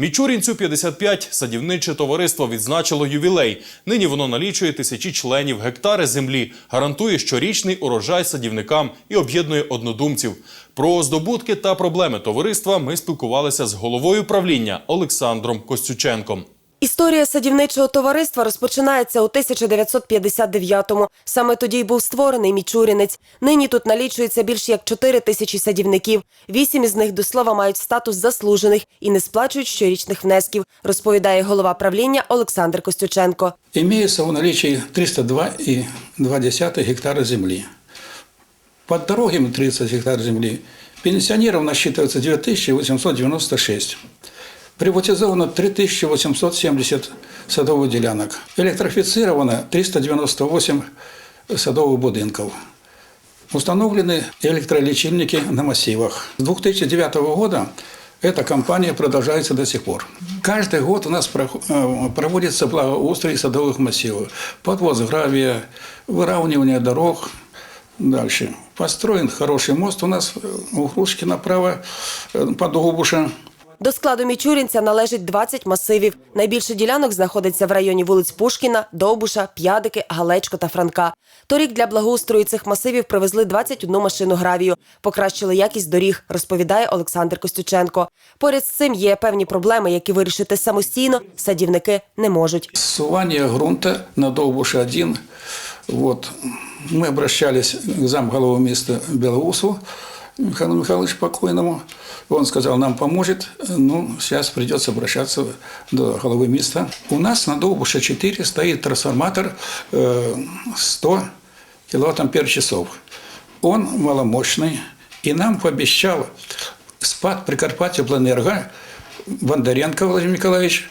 Мічурінцю 55 садівниче товариство відзначило ювілей. Нині воно налічує тисячі членів, гектари землі, гарантує щорічний урожай садівникам і об'єднує однодумців. Про здобутки та проблеми товариства ми спілкувалися з головою правління Олександром Костюченком. Історія садівничого товариства розпочинається у 1959-му. Саме тоді й був створений Мічурінець. Нині тут налічується більш як 4 тисячі садівників. Вісім із них до слова мають статус заслужених і не сплачують щорічних внесків, розповідає голова правління Олександр Костюченко. Имеется в наличии 302,2 гектара земли. Под дорогами 30 гектар земли. Пенсионеров насчитывается 9896. Приватизовано 3870 садовых делянок. Электрифицировано 398 садовых будинков. Установлены электролечильники на массивах. С 2009 года эта кампания продолжается до сих пор. Каждый год у нас э, проводится благоустрой садовых массивов. Подвоз гравия, выравнивание дорог. Дальше. Построен хороший мост у нас э, у Грушки направо э, под Губуша. До складу Мічурінця належить 20 масивів. Найбільше ділянок знаходиться в районі вулиць Пушкіна, Довбуша, П'ядики, Галечко та Франка. Торік для благоустрою цих масивів привезли 21 машину гравію, покращили якість доріг, розповідає Олександр Костюченко. Поряд з цим є певні проблеми, які вирішити самостійно садівники не можуть. Ссувание грунта на Довбуша 1. Вот. Мы обращались к замголову места Белоусу Михаилу Михайловичу покойному. Он сказал, нам поможет. Ну, сейчас придется обращаться до головы места. У нас на Довбуша 4 стоит трансформатор э, 100 киловатт-ампер часов. Он маломощный. И нам пообещал спад Прикарпатья-Планерго Бондаренко Владимир Николаевич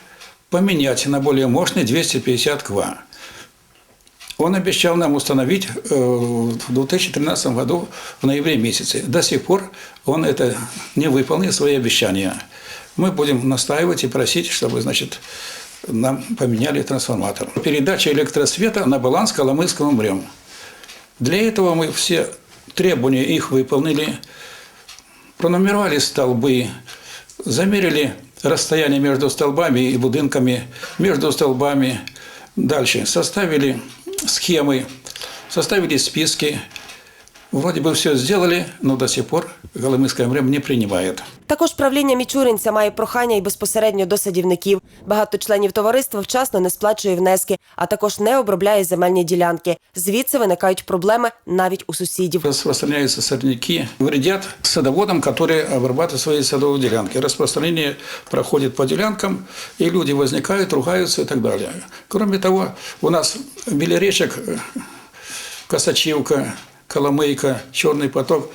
поменять на более мощный 250 ква. Он обещал нам установить э, в 2013 году в ноябре месяце. До сих пор он это не выполнил свои обещания. Мы будем настаивать и просить, чтобы, значит, нам поменяли трансформатор. Передача электросвета на баланс Коломыйского МРЕМ. Для этого мы все требования их выполнили, пронумеровали столбы, замерили расстояние между столбами и будинками, между столбами. Дальше составили схемы, составили списки. Вроде бы все сделали, но до сих пор Коломыйское МРЕМ не принимает. Також правління Мічуринця має прохання і безпосередньо до садівників. Багато членів товариства вчасно не сплачує внески, а також не обробляє земельні ділянки. Звідси виникають проблеми навіть у сусідів. Распространяются сорняки, вредят садоводам, которые обрабатывают свои садовые делянки. Распространение проходит по делянкам, и люди возникают, ругаются и так далее. Кроме того, у нас Белеречек, э, Косачивка, Коломейка, Черный поток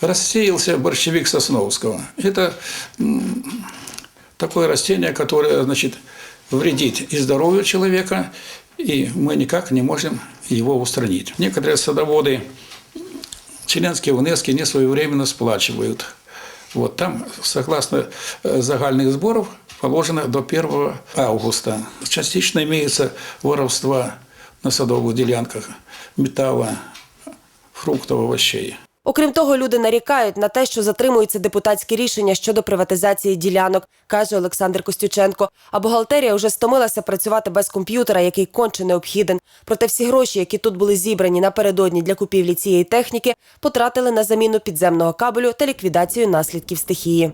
Рассеялся борщевик Сосновского. Это такое растение, которое, значит, вредит и здоровью человека, и мы никак не можем его устранить. Некоторые садоводы членские внески не своевременно сплачивают. Вот там, согласно э, загальных сборов, положено до 1 августа. Частично имеется воровство на садовых делянках металла, фруктов, овощей. Окрім того, люди нарікають на те, що затримуються депутатські рішення щодо приватизації ділянок, каже Олександр Костюченко. А бухгалтерія вже стомилася працювати без комп'ютера, який конче необхіден. Проте всі гроші, які тут були зібрані напередодні для купівлі цієї техніки, потратили на заміну підземного кабелю та ліквідацію наслідків стихії.